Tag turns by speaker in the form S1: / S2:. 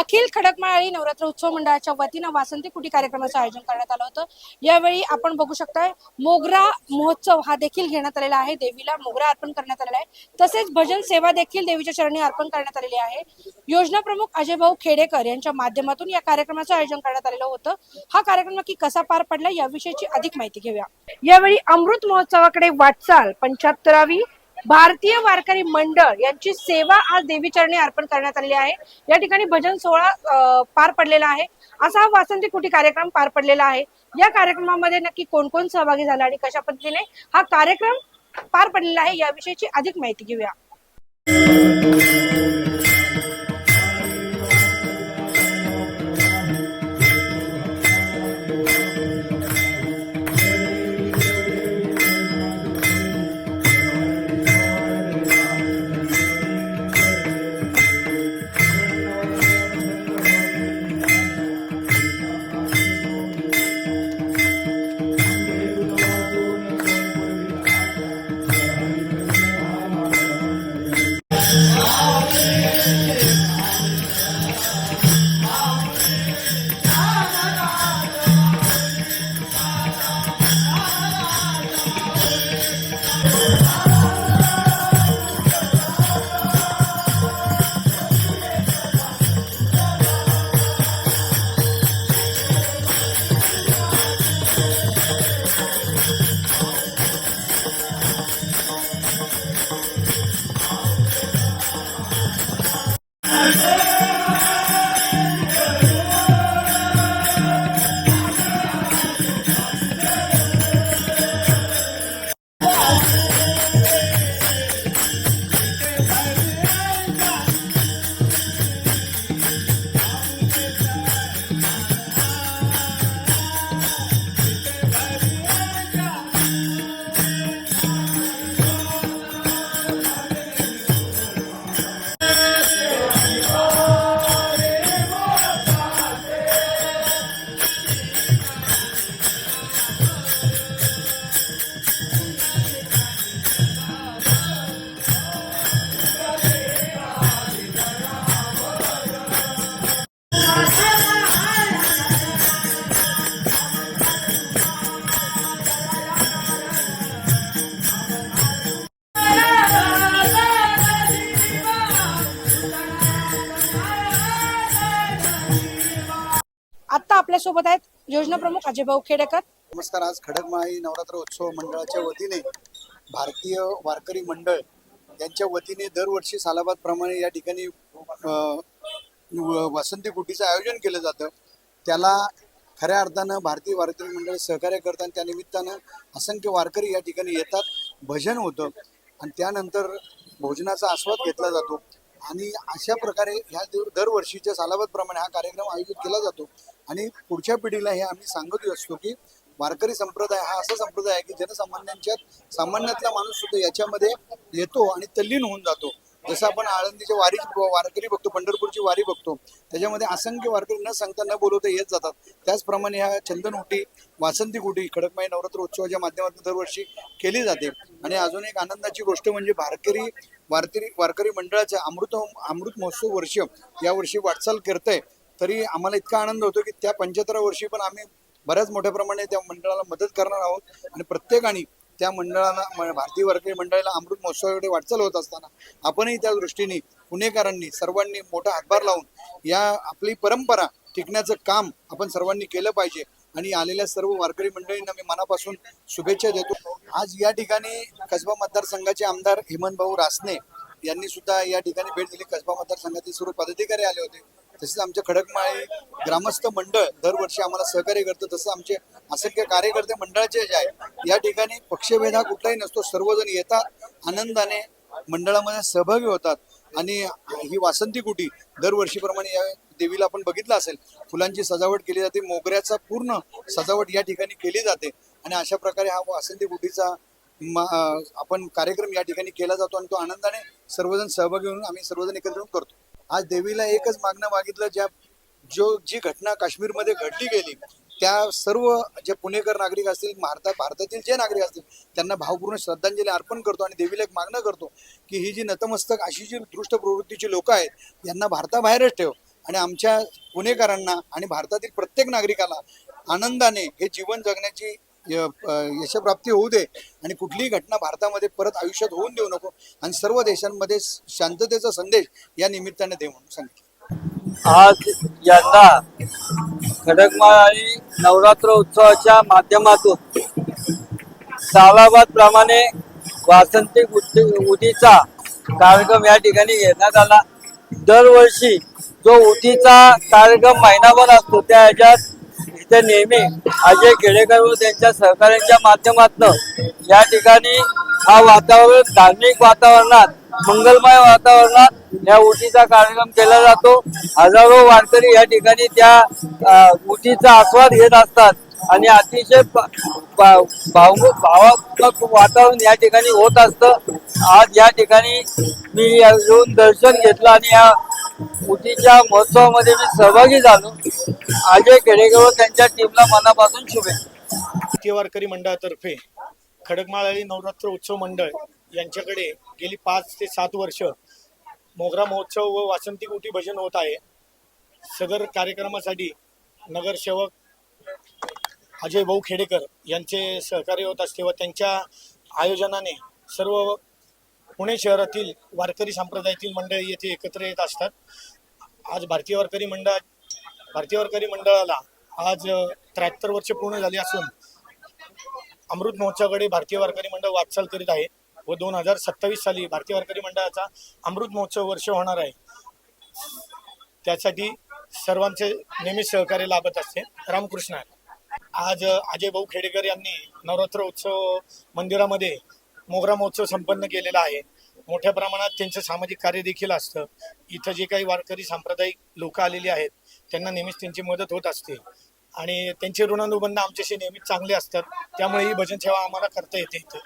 S1: अखिल खडकमाळी नवरात्र उत्सव मंडळाच्या वतीनं वासंती कुटी कार्यक्रमाचं आयोजन करण्यात आलं होतं. यावेळी आपण बघू शकताय मोगरा महोत्सव हा देखील घेण्यात आलेला आहे. देवीला मोगरा अर्पण करण्यात आलेला आहे. तसेच भजन सेवा देखील देवीच्या चरणी अर्पण करण्यात आलेली आहे. योजना प्रमुख अजय भाऊ खेडेकर यांच्या माध्यमातून या कार्यक्रमाचं आयोजन करण्यात आलेलं होतं. हा कार्यक्रम नक्की कसा पार पडला याविषयीची अधिक माहिती घेऊया. यावेळी अमृत महोत्सवाकडे वाटचाल पंच्याहत्तरावी भारतीय वारकरी मंडळ यांची सेवा आज देवीचरणी अर्पण करण्यात आलेली आहे. या ठिकाणी भजन सोहळा अ, पार पडलेला आहे. असा हा वासंती कुटी कार्यक्रम पार पडलेला आहे. या कार्यक्रमामध्ये नक्की कोण कोण सहभागी झाला आणि कशा पद्धतीने हा कार्यक्रम पार पडलेला आहे याविषयीची अधिक माहिती घेऊया. आता सोबत आहेत योजना प्रमुख अजय भाऊ खेडेकर.
S2: नमस्कार आज खडकमाळी नवरात्र उत्सव मंडळाच्या वतीने भारतीय वारकरी मंडळ यांच्या वतीने दरवर्षी सालाबाद प्रमाणे या ठिकाणी वसंती कुटीचं आयोजन केलं जातं. त्याला खऱ्या अर्थानं भारतीय वारकरी मंडळ सहकार्य करतात त्या त्यानिमित्तानं असंख्य वारकरी या ठिकाणी येतात. भजन होतं आणि त्यानंतर भोजनाचा आस्वाद घेतला जातो. आणि अशा प्रकारे ह्या दरवर्षीच्या सालाबादप्रमाणे हा कार्यक्रम आयोजित केला जातो. आणि पुढच्या पिढीला हे आम्ही सांगत असतो की वारकरी संप्रदाय हा असा संप्रदाय आहे की जनसामान्यांच्या सामान्यातला माणूस सुद्धा याच्यामध्ये येतो आणि तल्लीन होऊन जातो. जसं आपण आळंदीच्या वारी वारकरी बघतो पंढरपूरची वारी बघतो त्याच्यामध्ये असंख्य वारकरी न सांगता न बोलवता येत जातात. त्याचप्रमाणे ह्या चंदन उटी वासंती कुटी खडकमाई नवरात्र उत्सवाच्या माध्यमातून दरवर्षी केली जाते. आणि अजून एक आनंदाची गोष्ट म्हणजे वारकरी वारकरी वारकरी मंडळाचे अमृत अमृत महोत्सव वर्ष यावर्षी वाटचाल करतंय. तरी आम्हाला इतका आनंद होतो की त्या पंच्याहत्तरा वर्षी पण आम्ही बऱ्याच मोठ्या प्रमाणे त्या मंडळाला मदत करणार आहोत. आणि प्रत्येकाने त्या मंडळाला म- भारतीय वारकरी मंडळाला अमृत महोत्सवाकडे वाटचाल होत असताना आपणही त्या दृष्टीने पुणेकरांनी सर्वांनी मोठा हातभार लावून या आपली परंपरा टिकण्याचं काम आपण सर्वांनी केलं पाहिजे. आणि आलेल्या सर्व वारकरी मंडळींना मी मनापासून शुभेच्छा देतो. आज या ठिकाणी कसबा मतदारसंघाचे आमदार हेमंत भाऊ रासने यांनी सुद्धा या ठिकाणी भेट दिली. कसबा मतदारसंघातील सर्व पदाधिकारी आले होते. तसेच आमच्या खडकमाळी ग्रामस्थ मंडळ दरवर्षी आम्हाला सहकार्य करतं. तसं आमचे असंख्य कार्यकर्ते मंडळाचे जे आहे या ठिकाणी पक्षभेद हा कुठलाही नसतो. सर्वजण येतात आनंदाने मंडळामध्ये सहभागी होतात. आणि ही वासंती कुटी दरवर्षीप्रमाणे या देवीला आपण बघितलं असेल फुलांची सजावट केली जाते मोगऱ्याचा पूर्ण सजावट या ठिकाणी केली जाते. आणि अशा प्रकारे हा वासंती कुटीचा आपण कार्यक्रम या ठिकाणी केला जातो आणि तो आनंदाने सर्वजण सहभागी होऊन आम्ही सर्वजण एकत्र येऊन करतो. आज देवीला एकच मागणं मागितलं ज्या जो जी घटना काश्मीरमध्ये घडली गेली त्या सर्व जे पुणेकर नागरिक असतील भारतात भारतातील जे नागरिक असतील त्यांना भावपूर्ण श्रद्धांजली अर्पण करतो आणि देवीला एक मागणं करतो की ही जी नतमस्तक अशी जी दृष्ट प्रवृत्तीची लोक आहेत यांना भारताबाहेरच ठेव. आणि आमच्या पुणेकरांना आणि भारतातील प्रत्येक नागरिकाला आनंदाने हे जीवन जगण्याची य- यशप्राप्ती होऊ दे आणि कुठलीही घटना भारतामध्ये परत आयुष्यात होऊन देऊ नको आणि सर्व देशांमध्ये शांततेचा संदेश या निमित्ताने दे म्हणून सांगितलं
S3: आज यंदा खडकमाळ आणि नवरात्र उत्सवाच्या माध्यमातून सालाबाद प्रमाणे वासंतिक उदीचा कार्यक्रम या ठिकाणी घेण्यात आला. दरवर्षी जो उटीचा कार्यक्रम महिनाभर असतो त्या ह्याच्यात इथे नेहमी अजय खेडेकर व त्यांच्या सहकार्यांच्या माध्यमातून या ठिकाणी हा वातावरण धार्मिक वातावरणात मंगलमय वातावरणात या उटीचा कार्यक्रम केला जातो. हजारो वारकरी या ठिकाणी त्या उटीचा आस्वाद घेत असतात आणि अतिशय भावमुख भावात्मक वातावरण या ठिकाणी होत असतं. आज या ठिकाणी मी येऊन दर्शन घेतलं आणि या उटीच्या महोत्सवामध्ये मी सहभागी झालो. अजय खेडेकर त्यांच्या टीमला मनापासून शुभेच्छा.
S4: वारकरी मंडळातर्फे खडकमाळी नवरात्र उत्सव मंडळ यांच्याकडे गेली पाच ते सात वर्ष मोगरा महोत्सव व वासंती कोटी भजन होत आहे. सदर कार्यक्रमासाठी नगरसेवक अजय भाऊ खेडेकर यांचे सहकार्य होत असते व त्यांच्या आयोजनाने सर्व पुणे शहरातील वारकरी संप्रदायातील मंडळी येथे एकत्र येत असतात. आज भारतीय वारकरी मंडळ भारतीय वारकरी मंडळाला आज त्र्याहत्तर वर्ष पूर्ण झाली असून अमृत महोत्सवाकडे भारतीय वारकरी मंडळ वाटचाल करीत आहे व दोन हजार सत्तावीस साली भारतीय वारकरी मंडळाचा अमृत महोत्सव वर्ष होणार आहे. त्यासाठी सर्वांचे नेहमी सहकार्य लाभत असते. रामकृष्ण आज अजय भाऊ खेडेकर यांनी नवरात्र उत्सव मंदिरामध्ये मोगरा महोत्सव संपन्न केलेला आहे. मोठ्या प्रमाणात त्यांचं सामाजिक कार्य देखील असतं. इथं जे काही वारकरी सांप्रदायिक लोक आलेली आहेत त्यांना नेहमीच त्यांची मदत होत असते. आणि त्यांचे ऋणानुबंध आमच्याशी नेहमीच चांगले असतात. त्यामुळे ही भजन सेवा आम्हाला करता येते इथं.